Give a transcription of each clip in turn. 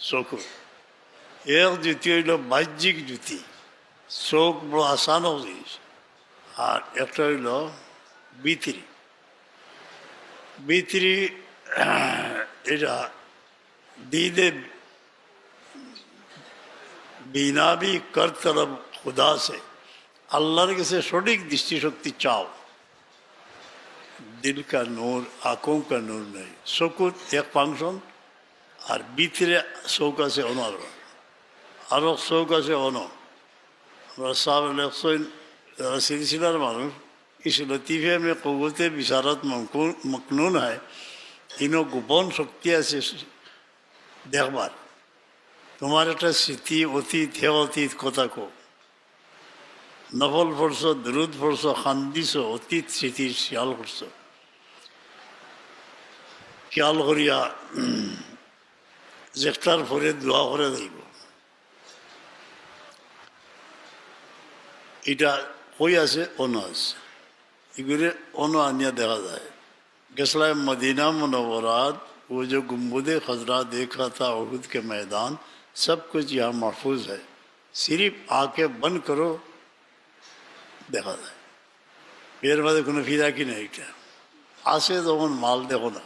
চকু এক জুতি হইল বাহ্যিক জুতি চোখ বড় আসানও জিনিস আর একটা হইল বিতিরি বিতিরি এটা दीदे बिना भी कर तरफ खुदा से আল্লাহর কাছে সঠিক দৃষ্টিশক্তি চাও দিল কা নূর আঁকোं का নূর নেই চকুত এক ফাংশন আর ভিতরে চৌক আছে অনর আরও চৌক আছে অন। আমরা সাহেব লেখছেন যারা সিলসিলার মানুষ ইস লতিফে মে কবুতে বিশারত মকনুন হয় ইনো গোপন শক্তি আছে দেখবার তোমার একটা স্মৃতি অতীত হে অতীত কথা কো নফল পড়ছ দ্রুত পড়ছ খান্দিছ, অতীত স্মৃতির খেয়াল করছ খেয়াল করিয়া জেষ্টার পরে দোয়া করে দিব এটা কই আছে অন আছে এগুলি অন আনিয়া দেখা যায় गसला मदीना मनवरात वो जो गुम्बद खजरा देखा था उहद के मैदान सब कुछ यहाँ महफूज है सिर्फ आके बंद करो দেখা যায় এর মধ্যে কোনো ফিরা কি নেই এটা আসে তখন মাল দেখো না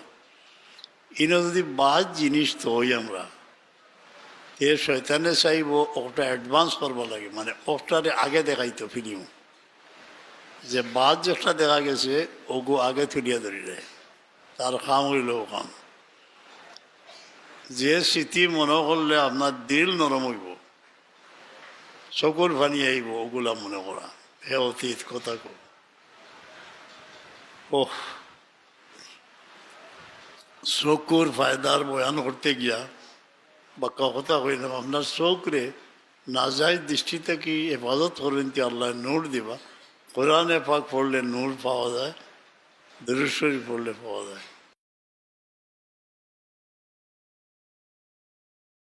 ইনো যদি বাদ জিনিস তো হই আমরা, এ শৈতানে চাইব ওটা অ্যাডভান্স করব লাগে মানে ওটারে আগে দেখাইতো ফিলিম যে বাদ যেটা দেখা গেছে, ওগো আগে তুলিয়া ধরি দেয় তার কাম হইল ও কাম। যে স্মৃতি মনে করলে আপনার দিল নরম হইব, চকুর পানি আইব, ওগুলা মনে করা। হে অতীত কথা কো ওহ। চকুর ফায়দার বয়ান করতে গিয়া বা কথা কইলাম আপনার চোখরে যাই দৃষ্টিতে কি হেফাজত করেন তি আল্লাহ নূর দিবা? কোরআনে পাক পড়লে নূর পাওয়া যায় দরুশ্বরী পড়লে পাওয়া যায়।